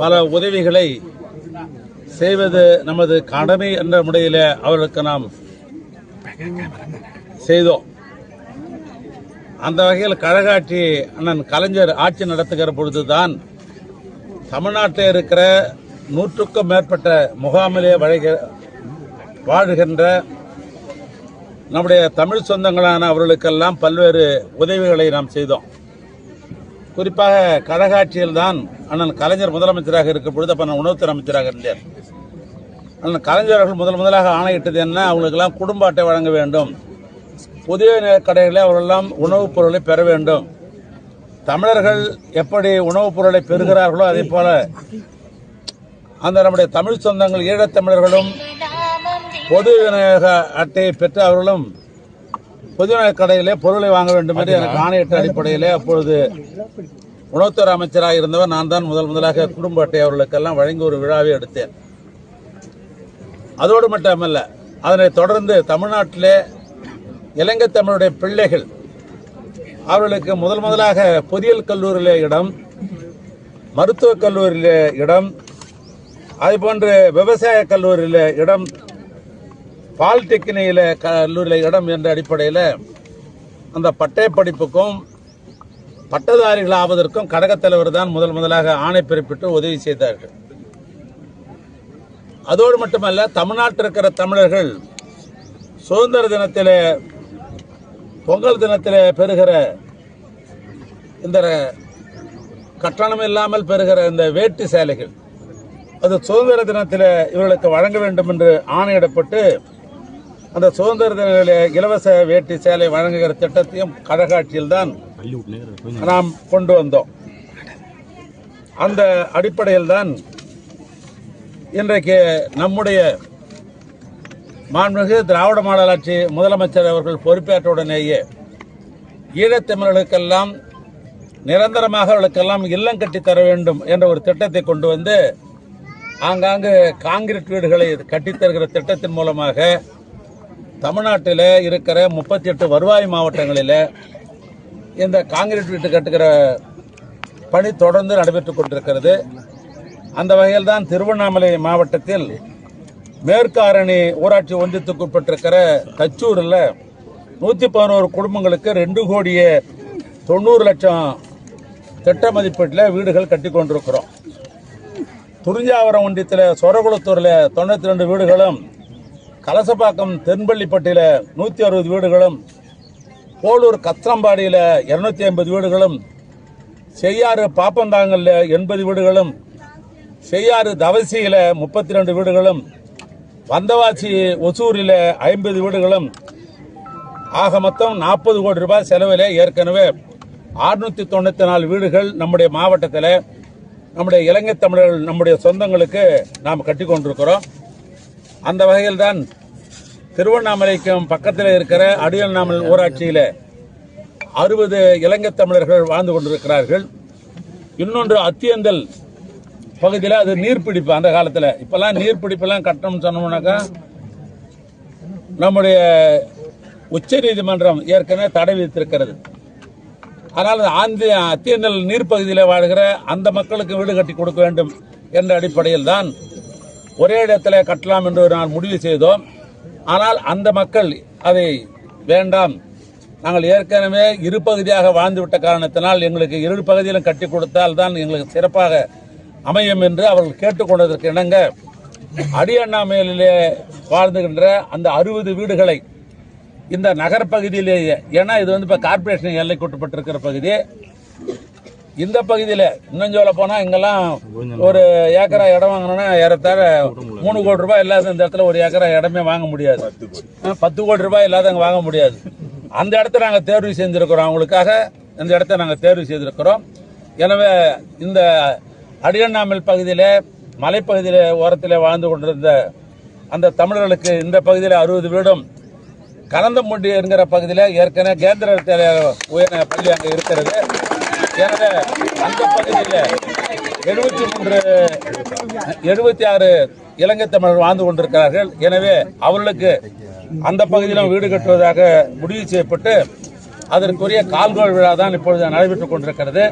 பல உதவிகளை செய்வது நமது கடமை என்ற முறையில் அவர்களுக்கு நாம் செய்தோம். அந்த வகையில் கழகாட்சி அண்ணன் கலைஞர் ஆட்சி நடத்துகிற பொழுதுதான் தமிழ்நாட்டில் இருக்கிற நூற்றுக்கும் மேற்பட்ட முகாமிலே வழங்க வாழ்கின்ற நம்முடைய தமிழ் சொந்தங்களான அவர்களுக்கெல்லாம் பல்வேறு உதவிகளை நாம் செய்தோம். குறிப்பாக கழகாட்சியில் தான் அண்ணன் கலைஞர் முதலமைச்சராக இருக்கும் பொழுது அப்ப நான் உணவுத்துறை அமைச்சராக இருந்தேன் அண்ணன் கலைஞர் அவர்கள் முதல் முதலாக ஆணையிட்டது என்ன? அவங்களுக்கெல்லாம் குடும்ப அட்டை வழங்க வேண்டும். புதிய கடைகளில் அவர்களெல்லாம் உணவுப் பொருளை பெற வேண்டும். தமிழர்கள் எப்படி உணவுப் பொருளை பெறுகிறார்களோ அதே போல அந்த நம்முடைய தமிழ் சொந்தங்கள் ஈழத்தமிழர்களும் பொது விநியோக அட்டையை பெற்று அவர்களும் பொது விநியோக கடையிலே பொருளை வாங்க வேண்டும் என்று எனக்கு ஆணையிட்ட அடிப்படையிலே அப்பொழுது உணவுத்துறை அமைச்சராக இருந்தவர் நான் தான் முதல் முதலாக குடும்ப அட்டை அவர்களுக்கெல்லாம் வழங்கி ஒரு விழாவை எடுத்தேன். அதோடு மட்டுமல்ல அதனைத் தொடர்ந்து தமிழ்நாட்டிலே இலங்கை தமிழுடைய பிள்ளைகள் அவர்களுக்கு முதல் முதலாக பொறியியல் கல்லூரியிலே இடம் மருத்துவக் கல்லூரியிலே இடம் அதுபோன்று விவசாய கல்லூரியில் இடம் பாலிடெக்னிக்கில் கல்லூரியில் இடம் என்ற அடிப்படையில் அந்த பட்டய படிப்புக்கும் பட்டதாரிகள் ஆவதற்கும் கடகத் தலைவர் தான் முதல் முதலாக ஆணை பிறப்பிட்டு உதவி செய்தார்கள். அதோடு மட்டுமல்ல தமிழ்நாட்டில் இருக்கிற தமிழர்கள் சுதந்திர தினத்தில் பொங்கல் தினத்தில் பெறுகிற இந்த கட்டணம் இல்லாமல் பெறுகிற இந்த வேட்டி சேலைகள் அது சுதந்திர தினத்தில் இவர்களுக்கு வழங்க வேண்டும் என்று ஆணையிடப்பட்டு அந்த சுதந்திர தின இலவச வேட்டி சேலை வழங்குகிற திட்டத்தையும் கழகாட்சியில் தான் நாம் கொண்டு வந்தோம். அந்த அடிப்படையில் தான் இன்றைக்கு நம்முடைய மாண்புமிகு திராவிட மாநகராட்சி முதலமைச்சர் அவர்கள் பொறுப்பேற்ற உடனேயே ஈழத்தமிழர்களுக்கெல்லாம் நிரந்தரமாக அவர்களுக்கெல்லாம் இல்லம் கட்டி தர வேண்டும் என்ற ஒரு திட்டத்தை கொண்டு வந்து ஆங்காங்கு காங்கிரீட் வீடுகளை கட்டித் தருகிற திட்டத்தின் மூலமாக தமிழ்நாட்டில் இருக்கிற முப்பத்தி எட்டு வருவாய் மாவட்டங்களில் இந்த காங்கிரீட் வீட்டு கட்டுகிற பணி தொடர்ந்து நடைபெற்றுக் கொண்டிருக்கிறது. அந்த வகையில் தான் திருவண்ணாமலை மாவட்டத்தில் மேற்காரணி ஊராட்சி ஒன்றியத்துக்கு உட்பட்டிருக்கிற தச்சூரில் நூற்றி பதினோரு குடும்பங்களுக்கு ரெண்டு கோடியே தொண்ணூறு லட்சம் திட்ட மதிப்பீட்டில் வீடுகள் கட்டி கொண்டிருக்கிறோம். துறிஞ்சாவரம் ஒன்றியத்தில் சொரகுளத்தூரில் தொண்ணூற்றி ரெண்டு வீடுகளும் கலசப்பாக்கம் தென்பள்ளிப்பட்டியில் நூற்றி அறுபது வீடுகளும் போலூர் கத்திரம்பாடியில் இருநூத்தி ஐம்பது வீடுகளும் செய்யாறு பாப்பந்தாங்கல்ல எண்பது வீடுகளும் செய்யாறு தவசியில் முப்பத்தி ரெண்டு வீடுகளும் வந்தவாசி ஒசூரில் ஐம்பது வீடுகளும். ஆக மொத்தம் நாற்பது கோடி ரூபாய் செலவில் ஏற்கனவே அறுநூத்தி தொண்ணூற்றி நாலு வீடுகள் நம்முடைய மாவட்டத்தில் நம்முடைய இலங்கை தமிழர்கள் நம்முடைய சொந்தங்களுக்கு நாம் கட்டி கொண்டிருக்கிறோம் அந்த வகையில் தான் திருவண்ணாமலைக்கும் பக்கத்தில் இருக்கிற அடியண்ணாமல் ஊராட்சியில் அறுபது இலங்கை தமிழர்கள் வாழ்ந்து கொண்டிருக்கிறார்கள். இன்னொன்று அத்தியந்தல் பகுதியில் அது நீர்பிடிப்பு அந்த காலத்தில். இப்போல்லாம் நீர்பிடிப்பெல்லாம் கட்டணம்னு சொன்னோம்னாக்கா நம்முடைய உச்ச நீதிமன்றம் ஏற்கனவே தடை விதித்திருக்கிறது. ஆனால் ஆந்தி அத்தியந்தல் நீர்ப்பகுதியில் வாழ்கிற அந்த மக்களுக்கு வீடு கட்டி கொடுக்க வேண்டும் என்ற அடிப்படையில் தான் ஒரே இடத்துல கட்டலாம் என்று நான் முடிவு செய்தோம். ஆனால் அந்த மக்கள் அதை வேண்டாம். நாங்கள் ஏற்கனவே இரு பகுதியாக வாழ்ந்துவிட்ட காரணத்தினால் எங்களுக்கு இரு பகுதியிலும் கட்டி கொடுத்தால் தான் எங்களுக்கு சிறப்பாக அமையும் என்று அவர்கள் கேட்டுக்கொண்டதற்கு இணங்க அடியண்ணாமையிலே வாழ்ந்துகின்ற அந்த அறுபது வீடுகளை இந்த நகரப்பகுதியிலேயே ஏன்னா இது வந்து இப்போ கார்பரேஷன் எல்லைக்குட்பட்டிருக்கிற பகுதி இந்த பகுதியில் இன்னும் சொல்ல போனால் இங்கெல்லாம் ஒரு ஏக்கரா இடம் வாங்கணும்னா ஏறத்தாழ மூணு கோடி ரூபாய் இல்லாத இந்த இடத்துல ஒரு ஏக்கரா இடமே வாங்க முடியாது. பத்து கோடி. ரூபாய் இல்லாத அங்கே வாங்க முடியாது. அந்த இடத்த நாங்கள் தேர்வு செஞ்சிருக்கிறோம் அவங்களுக்காக. இந்த இடத்த நாங்கள் தேர்வு செய்திருக்கிறோம். எனவே இந்த அடியண்ணாமல் பகுதியில் மலைப்பகுதியில் ஓரத்தில் வாழ்ந்து கொண்டிருந்த அந்த தமிழர்களுக்கு இந்த பகுதியில் அறுபது வீடும் கனந்தமுண்டி என்கிற பகுதியில் ஏற்கனவே கேந்திர உயர் பள்ளி அங்கே இருக்கிறது. எனவே அந்த பகுதியில் எழுபத்தி மூன்று எழுபத்தி ஆறு இலங்கை தமிழர் வாழ்ந்து கொண்டிருக்கிறார்கள். எனவே அவர்களுக்கு அந்த பகுதியிலும் வீடு கட்டுவதாக முடிவு செய்யப்பட்டு அதற்குரிய கால்கோள் விழா தான் இப்பொழுது நடைபெற்றுக் கொண்டிருக்கிறது.